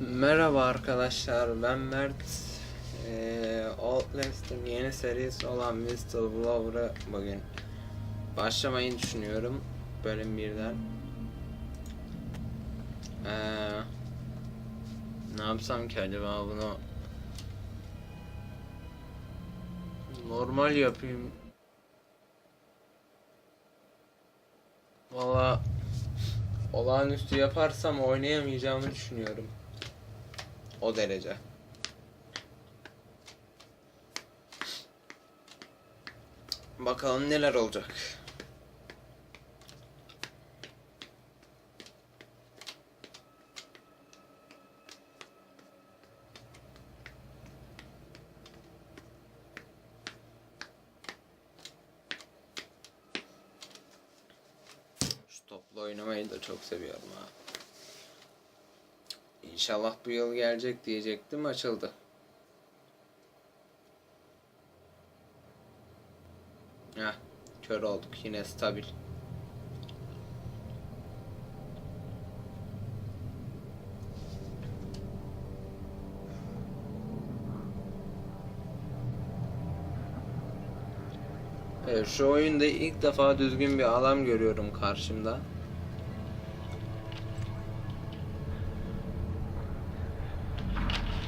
Merhaba arkadaşlar ben Mert. Ee, Outlast'ın yeni serisi olan Whistleblower'ı bugün başlamayı düşünüyorum bölüm birden. Ee, ne yapsam ki acaba bunu? Normal yapayım. Valla olağanüstü yaparsam oynayamayacağımı düşünüyorum. O derece. Bakalım neler olacak. Şu topla oynamayı da çok seviyorum ha. İnşallah bu yıl gelecek diyecektim açıldı. Heh, kör olduk yine stabil. Evet, şu oyunda ilk defa düzgün bir adam görüyorum karşımda.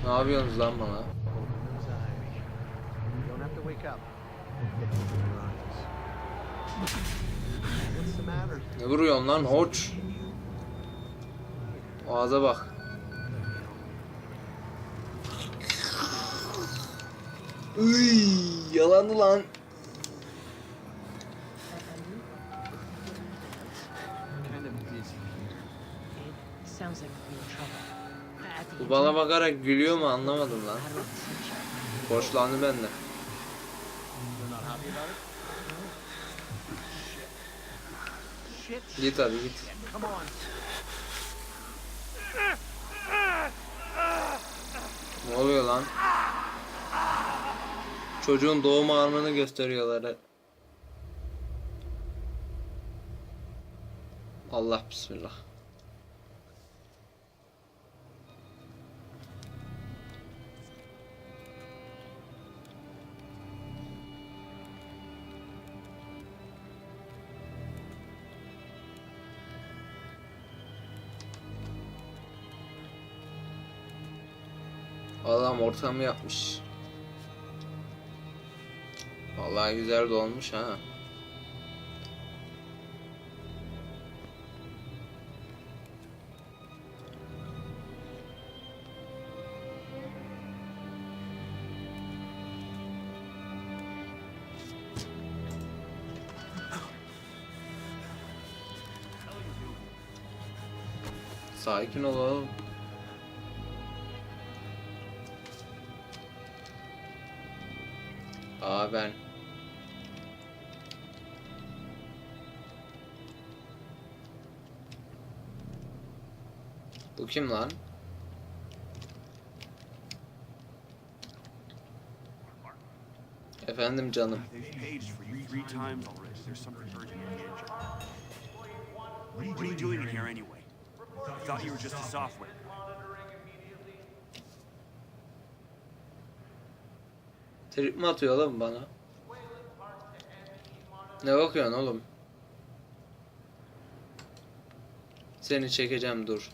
Ne yapıyorsunuz lan bana? Ne vuruyorsun lan hoç? Ağza bak. Iy, yalanı lan. Bana bakarak gülüyor mu anlamadım lan. Hoşlandı. Shit. Git hadi git. Ne oluyor lan? Çocuğun doğum anını gösteriyorlar. Allah bismillah. Ortamı yapmış. Vallahi güzel de olmuş ha. Sakin ol ben. Bu kim lan? Efendim canım. What are you doing in here anyway? I thought you were just a software. Trip mi atıyor oğlum bana? Ne bakıyorsun oğlum? Seni çekeceğim dur.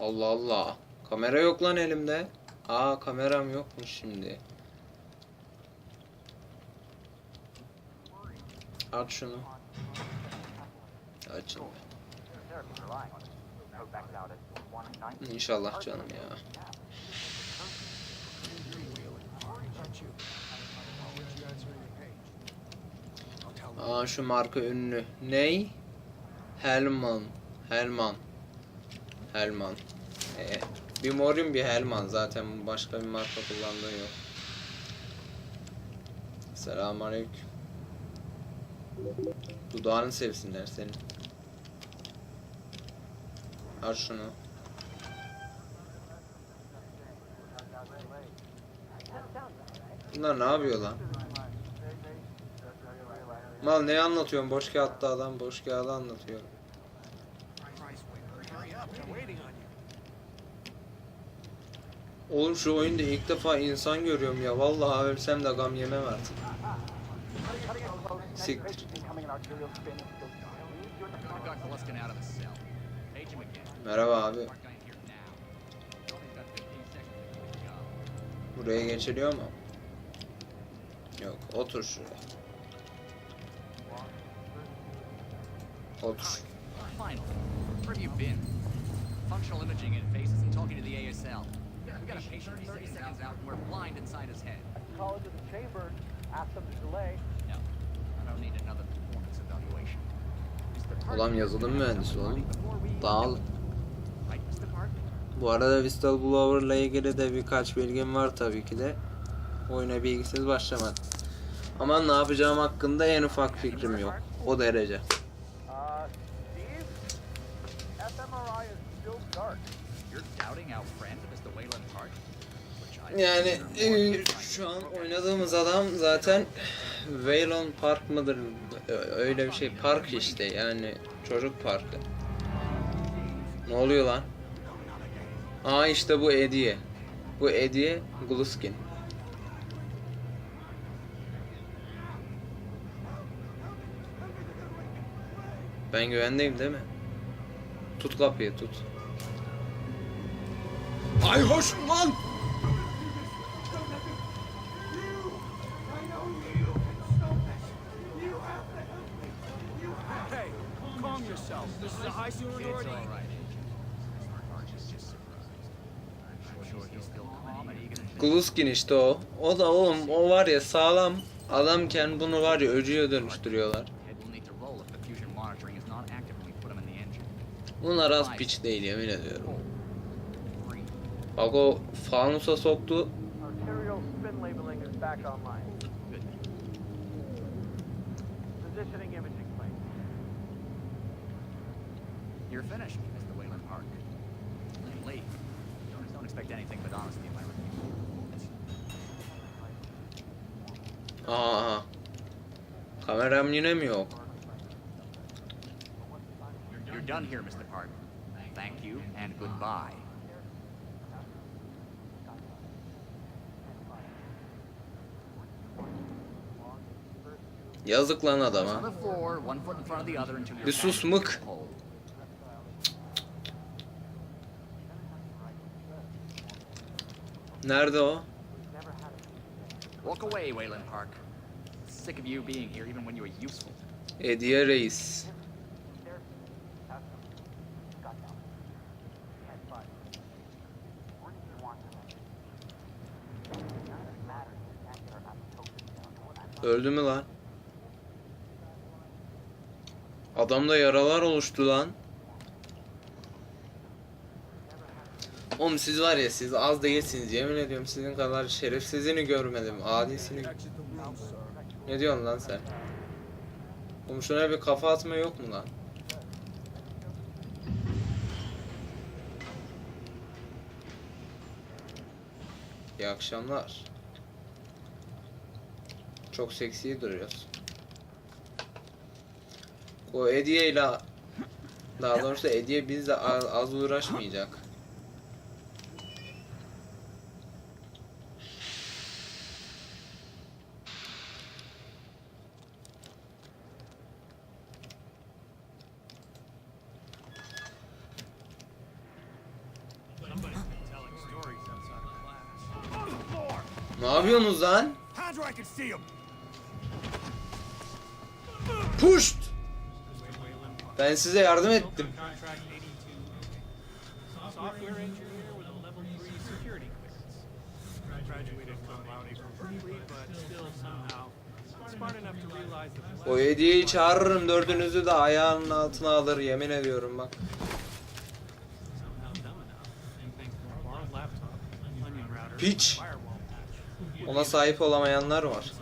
Allah Allah. Kamera yok lan elimde. Aa kameram yokmuş şimdi. Aç şunu. Açın. İnşallah canım ya. Aa şu marka ünlü. Ney? Helman. Helman. Helman. Ee, bir morin bir Helman zaten başka bir marka kullandığı yok. Selamünaleyküm. Dudağını sevsinler senin. Al şunu. Bunlar ne yapıyor lan? Mal ne anlatıyorsun? Boş kağıtta adam boş kağıda anlatıyor. Christ, hurry up. I'm waiting on you. Oğlum şu oyunda ilk defa insan görüyorum ya. Vallahi ölsem de gam yemem artık. Siktir. Merhaba abi. Mark guy here now. He's got 15 seconds to finish the job. Buraya geçiliyor mu? Yok. Otur şuraya. Otur. Functional imaging in faces and talking to the ASL. We got a patient 30 seconds out and we're blind inside his head. Call into the chamber, ask them to delay. No, I don't need another performance evaluation. Ulan yazılım mühendisi oğlum. Dağıl. Bu arada Whistleblower'la ilgili de birkaç bilgim var tabii ki de. Oyuna bilgisiz başlamadım. Ama ne yapacağım hakkında en ufak fikrim yok. O derece. Yani e, şu an oynadığımız adam zaten Waylon Park mıdır? Öyle bir şey. Park işte yani çocuk parkı. Ne oluyor lan? Aa işte bu Eddie. Bu Eddie Gluskin. Ben güvendeyim değil mi? Tut kapıyı tut. Ay hoş lan! Gluskin işte o. O da oğlum o var ya sağlam adamken bunu var ya öcüye dönüştürüyorlar. Head will need to roll if the fusion monitoring is not active when we put him in the engine. Bunlar az piç değil yemin ediyorum. Bak o fanusa soktu. You're finished, Mr. Wayland Park. And Lee, don't, don't expect anything but honesty in my review. Aha aha. Kameram yine mi yok? You're done here, Mr. Park. Thank you and goodbye. Yazık lan adama. Bir sus mık. Nerede o? Walk away, Wayland Park. Sick of you being here even when you were useful. Hediye reis. Öldü mü lan? Adamda yaralar oluştu lan. Oğlum siz var ya siz az değilsiniz yemin ediyorum sizin kadar şerefsizini görmedim adisini Ne diyorsun lan sen? Oğlum şuna bir kafa atma yok mu lan? İyi akşamlar. Çok seksi duruyorsun. O Hediye ile daha doğrusu Hediye bizle az, az uğraşmayacak. Ne yapıyorsunuz lan? Pushed. Ben size yardım ettim. Contract 82. Software engineer with a level 3 security clearance. Graduated cum laude from Berkeley, but still somehow smart enough to realize that O hediyeyi çağırırım dördünüzü de ayağının altına alır yemin ediyorum bak. Piç. Ona sahip olamayanlar var.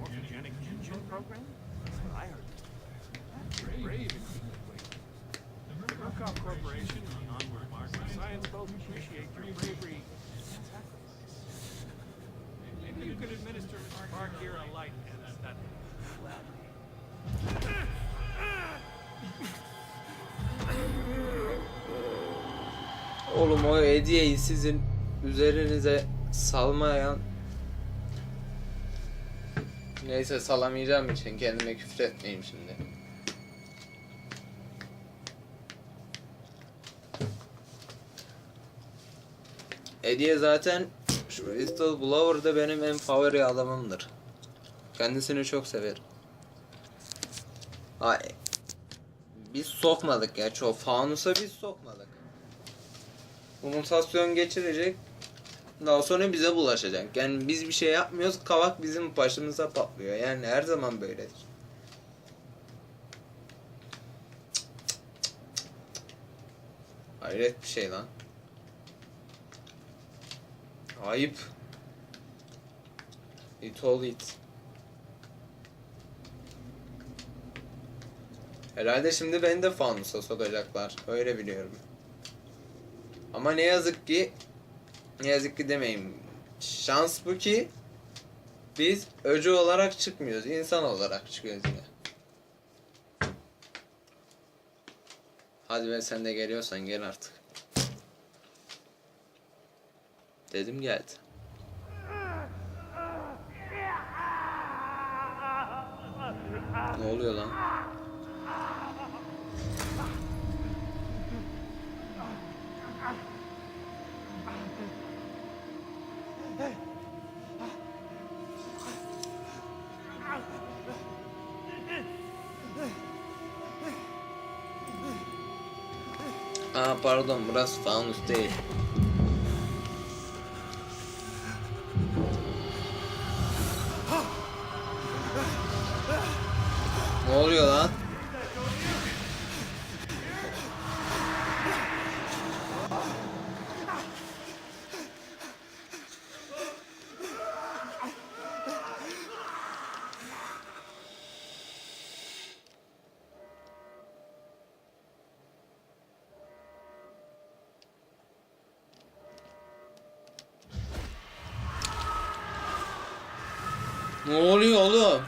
Morphogenic engine program? That's what I heard. Brave and The Murkoff Corporation and Onward Mark of Science both appreciate your bravery and sacrifice. Maybe you could administer Mark here a light. Oğlum o hediyeyi sizin üzerinize salmayan Neyse salamayacağım için kendime küfür etmeyeyim şimdi. Hediye zaten Crystal Blower da benim en favori adamımdır. Kendisini çok severim. Ay. Biz sokmadık ya çok fanusa biz sokmadık. Mutasyon geçirecek. Daha sonra bize bulaşacak. Yani biz bir şey yapmıyoruz, kavak bizim başımıza patlıyor. Yani her zaman böyledir. Hayret bir şey lan. Ayıp. It all it. Herhalde şimdi beni de fanusa sokacaklar. Öyle biliyorum. Ama ne yazık ki ne yazık ki demeyeyim. Şans bu ki biz öcü olarak çıkmıyoruz. insan olarak çıkıyoruz yine. Hadi be sen de geliyorsan gel artık. Dedim geldi. Ne oluyor lan? Aa pardon burası fanus değil. Ne oluyor oğlum?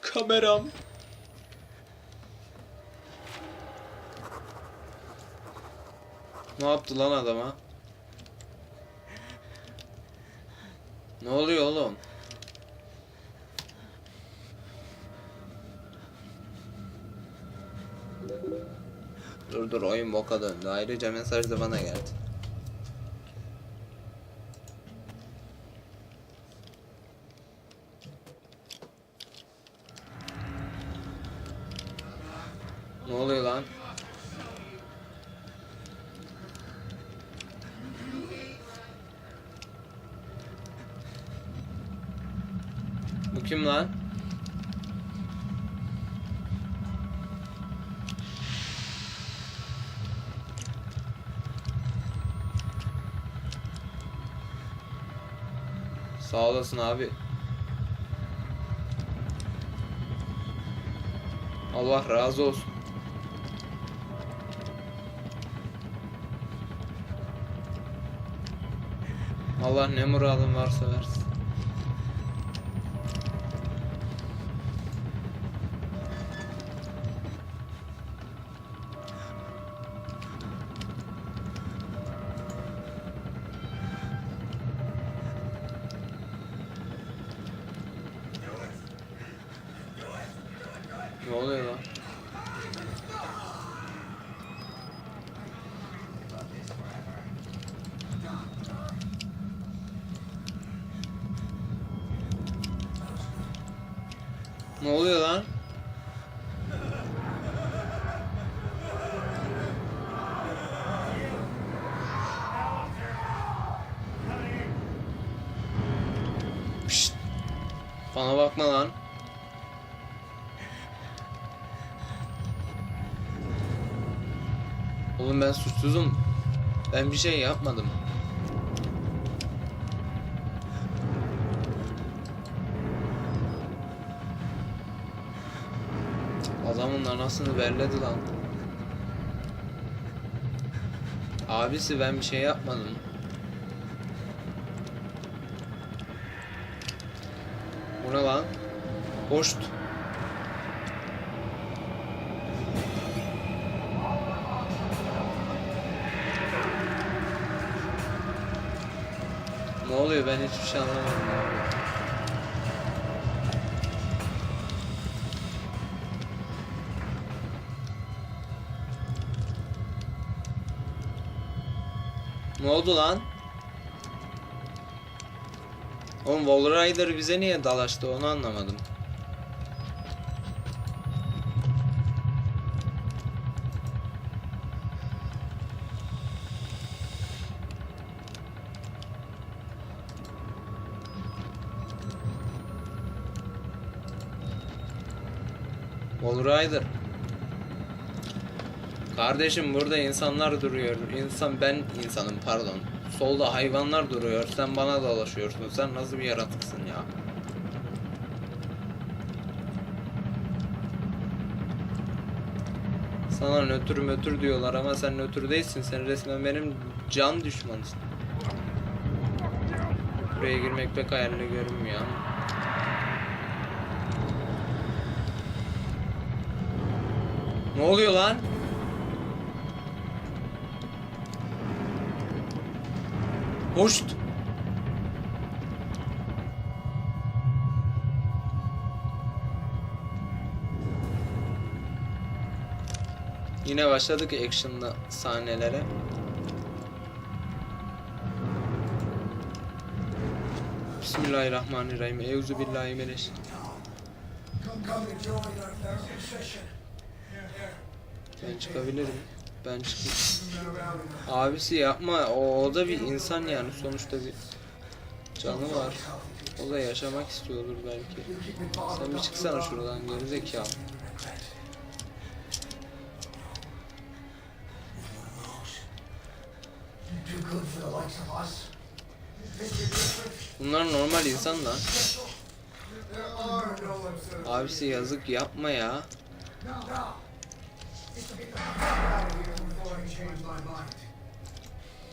Kameram. Ne yaptı lan adama? Ne oluyor oğlum? Dur dur oyun boka döndü. Ayrıca mesaj da bana geldi. Ne oluyor lan? Bu kim lan? Sağ olasın abi. Allah razı olsun. Allah ne muradın varsa versin. Ne oluyor lan? Pişt. Bana bakma lan. Oğlum ben suçsuzum. Ben bir şey yapmadım. Kafasını belledi lan. Abisi ben bir şey yapmadım. Bu ne lan? Hoşt. Ne oluyor ben hiçbir şey anlamadım. Ne oldu lan? Oğlum Wall bize niye dalaştı onu anlamadım. Wall. Kardeşim burada insanlar duruyor. İnsan ben insanım pardon. Solda hayvanlar duruyor. Sen bana dolaşıyorsun. Sen nasıl bir yaratıksın ya? Sana nötr mötür diyorlar ama sen nötr değilsin. Sen resmen benim can düşmanısın. Buraya girmek pek hayalini görünmüyor ama. Ne oluyor lan? Hoşt. Yine başladık action'da sahnelere. Bismillahirrahmanirrahim. Euzu billahi mineş. Ben çıkabilirim. Ben çıkayım. Abisi yapma. O, o da bir insan yani sonuçta bir canı var. O da yaşamak istiyordur belki. Sen bir çıksana şuradan gerizekalı. Bunlar normal insan da. Abisi yazık yapma ya.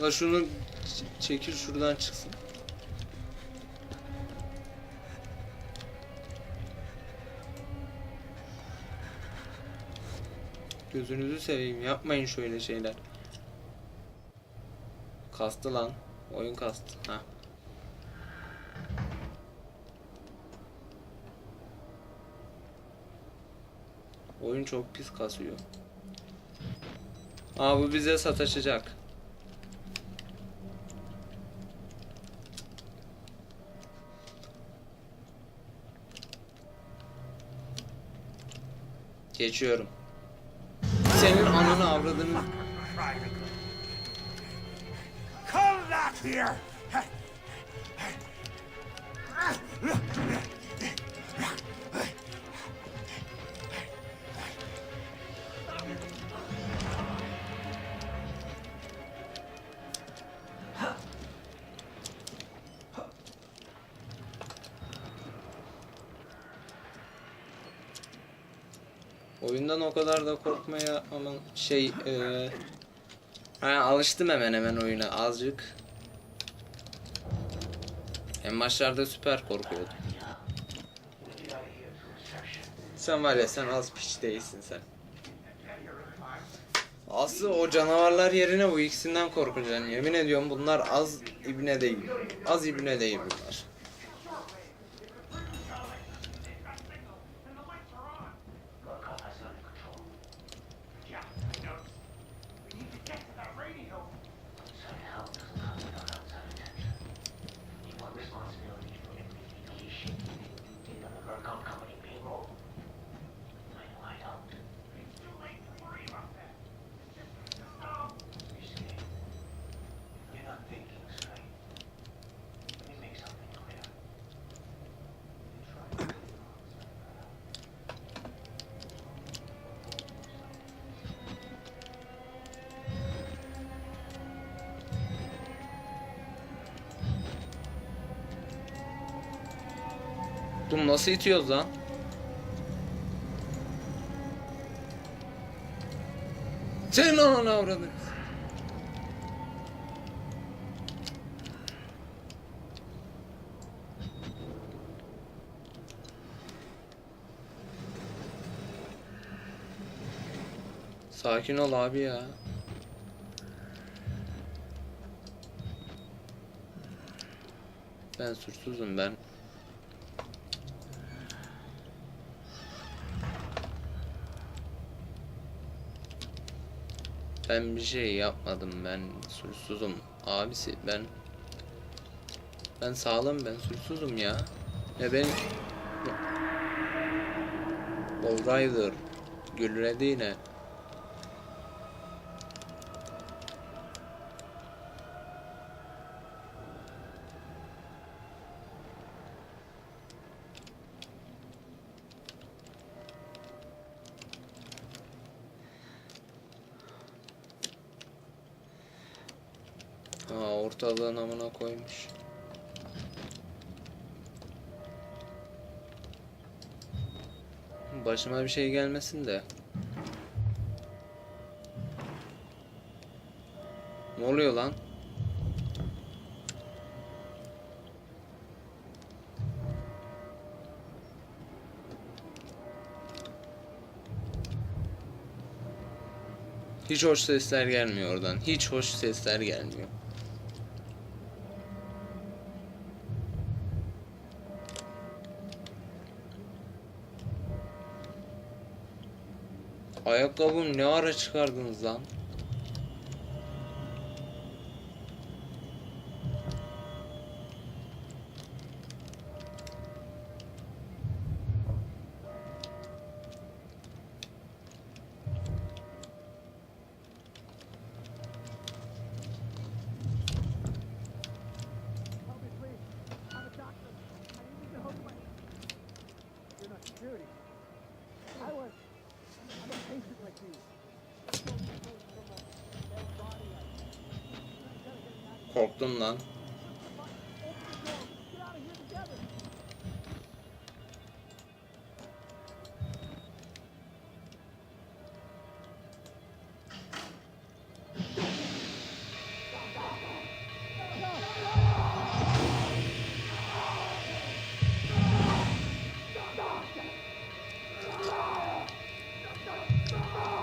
La şunu çekil şuradan çıksın. Gözünüzü seveyim yapmayın şöyle şeyler. Kastı lan. Oyun kastı. Ha. Oyun çok pis kasıyor. Aa bu bize sataşacak. Geçiyorum. Senin ananı avradını Come back here! Oyundan o kadar da korkmaya ama şey eee ha, alıştım hemen hemen oyuna azıcık. En başlarda süper korkuyordum. Sen var ya sen az piç değilsin sen. Aslı o canavarlar yerine bu ikisinden korkacaksın. Yemin ediyorum bunlar az ibne değil. Az ibne değil bunlar. Dur nasıl itiyoruz lan? Sen ananı avradın. Sakin ol abi ya. Ben suçsuzum ben. Ben bir şey yapmadım ben suçsuzum. Abisi ben ben sağlam ben suçsuzum ya. Ya ben Lowrider Gülredi yine Aa ortalığın amına koymuş. Başıma bir şey gelmesin de. Ne oluyor lan? Hiç hoş sesler gelmiyor oradan. Hiç hoş sesler gelmiyor. Ayakkabım ne ara çıkardınız lan? You're not security. I was. I'm a patient like you. Korktum lan.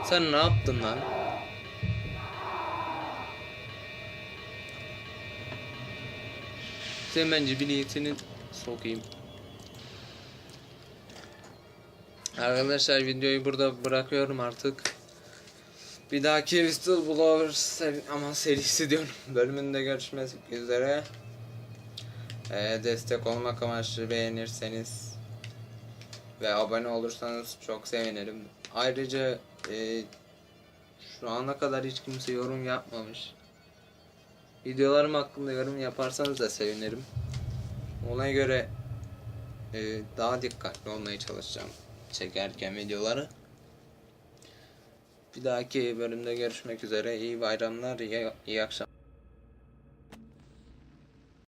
Sen ne yaptın lan? Bir niyetini sokayım. Arkadaşlar videoyu burada bırakıyorum artık. Bir dahaki Whistleblower seri ama serisi diyorum. Bölümünde görüşmek üzere. Ee, destek olmak amaçlı beğenirseniz ve abone olursanız çok sevinirim. Ayrıca e, şu ana kadar hiç kimse yorum yapmamış. Videolarım hakkında yorum yaparsanız da sevinirim. Ona göre e, daha dikkatli olmaya çalışacağım çekerken videoları. Bir dahaki bölümde görüşmek üzere. İyi bayramlar, iyi, iyi akşamlar.